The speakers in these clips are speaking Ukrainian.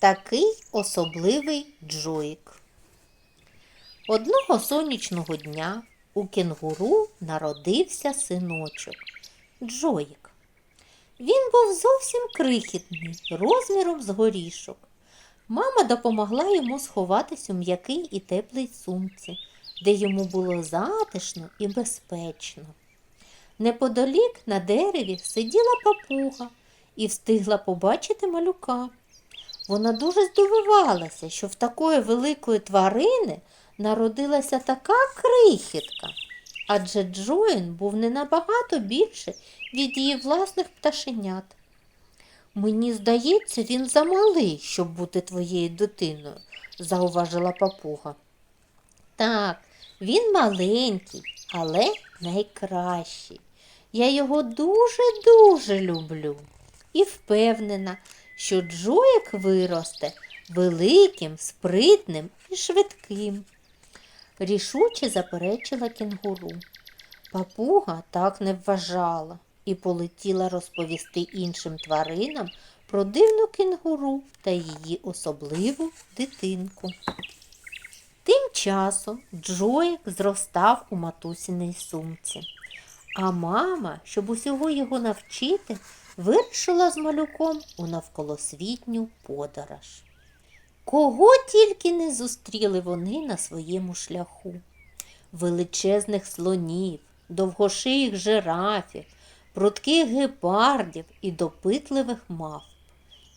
Такий особливий Джоїк. Одного сонячного дня у кенгуру народився синочок Джоїк. Він був зовсім крихітний, розміром з горішок. Мама допомогла йому сховатись у м'який і теплий сумці, де йому було затишно і безпечно. Неподалік на дереві сиділа папуга і встигла побачити малюка. Вона дуже здивувалася, що в такої великої тварини народилася така крихітка, адже Джоїн був не набагато більше від її власних пташенят. Мені здається, він замалий, щоб бути твоєю дитиною, зауважила папуга. Так, він маленький, але найкращий. Я його дуже-дуже люблю і впевнена, що Джоїк виросте великим, спритним і швидким. Рішуче заперечила кенгуру. Папуга так не вважала і полетіла розповісти іншим тваринам про дивну кенгуру та її особливу дитинку. Тим часом Джоїк зростав у матусіній сумці, а мама, щоб усього його навчити, вирішила з малюком у навколосвітню подорож. Кого тільки не зустріли вони на своєму шляху величезних слонів, довгошиїх жирафів, прудких гепардів і допитливих мавп.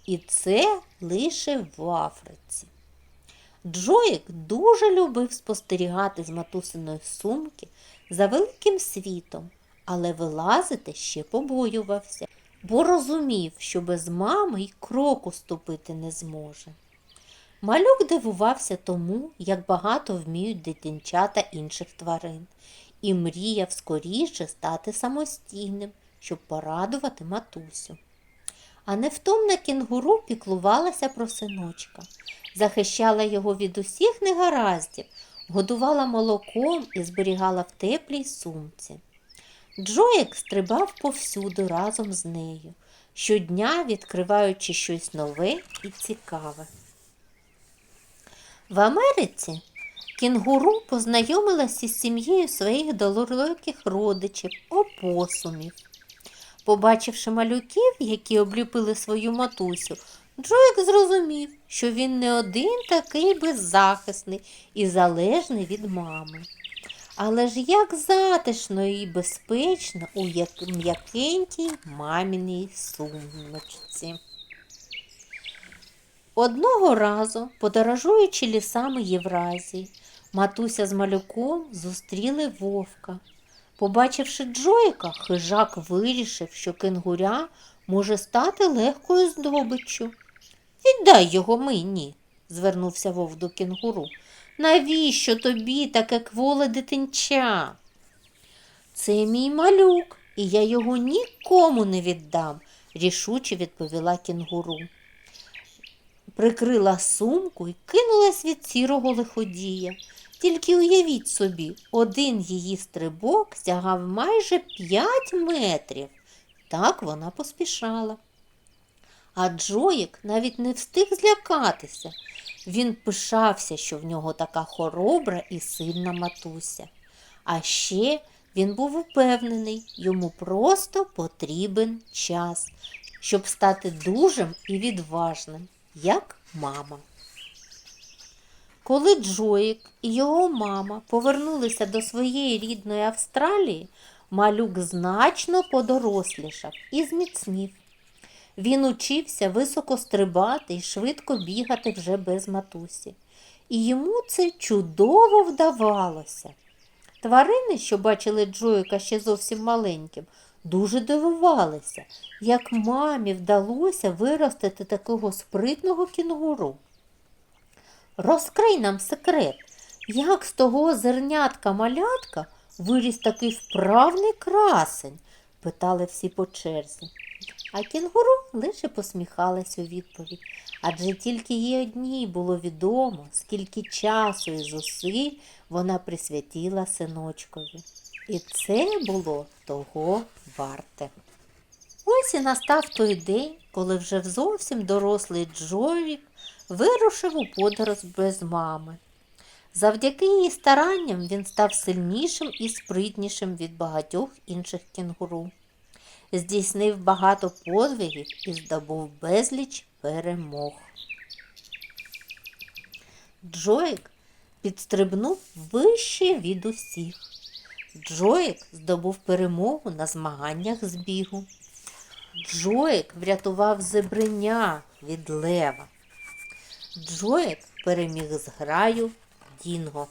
І це лише в Африці. Джоїк дуже любив спостерігати з матусиної сумки за великим світом, але вилазити ще побоювався, бо розумів, що без мами й кроку ступити не зможе. Малюк дивувався тому, як багато вміють дитинчата інших тварин, і мріяв скоріше стати самостійним, щоб порадувати матусю. А невтомна кінгуру піклувалася про синочка, захищала його від усіх негараздів, годувала молоком і зберігала в теплій сумці. Джоїк стрибав повсюди разом з нею, щодня відкриваючи щось нове і цікаве. В Америці кінгуру познайомилася з сім'єю своїх далеких родичів, опосумів. Побачивши малюків, які обліпили свою матусю, Джоїк зрозумів, що він не один такий беззахисний і залежний від мами. Але ж як затишно і безпечно у м'якенькій маміній сумочці. Одного разу, подорожуючи лісами Євразії, матуся з малюком зустріли вовка. Побачивши Джоїка, хижак вирішив, що кенгуря може стати легкою здобиччю. Віддай його мені, звернувся вовк до кенгуру. Навіщо тобі таке кволе дитинча? Це мій малюк, і я його нікому не віддам, рішуче відповіла кенгуру. Прикрила сумку і кинулась від сірого лиходія. Тільки уявіть собі, один її стрибок сягав майже п'ять метрів. Так вона поспішала. А Джоїк навіть не встиг злякатися. Він пишався, що в нього така хоробра і сильна матуся. А ще він був упевнений, йому просто потрібен час, щоб стати дужим і відважним, як мама. Коли Джоїк і його мама повернулися до своєї рідної Австралії, малюк значно подорослішав і зміцнів. Він учився високо стрибати і швидко бігати вже без матусі. І йому це чудово вдавалося. Тварини, що бачили Джоїка ще зовсім маленьким, дуже дивувалися, як мамі вдалося виростити такого спритного кінгуру. Розкрий нам секрет, як з того зернятка малятка виріс такий вправний красень, питали всі по черзі. А кінгуру лише посміхалась у відповідь, адже тільки їй одній було відомо, скільки часу і зусиль вона присвятила синочкові. І це було того варте. Ось і настав той день, коли вже зовсім дорослий Джоїк вирушив у подорож без мами. Завдяки її старанням він став сильнішим і спритнішим від багатьох інших кінгуру. Здійснив багато подвигів і здобув безліч перемог. Джоїк підстрибнув вище від усіх. Джоїк здобув перемогу на змаганнях з бігу. Джоїк врятував зебреня від лева. Джоїк переміг зграю Дінго.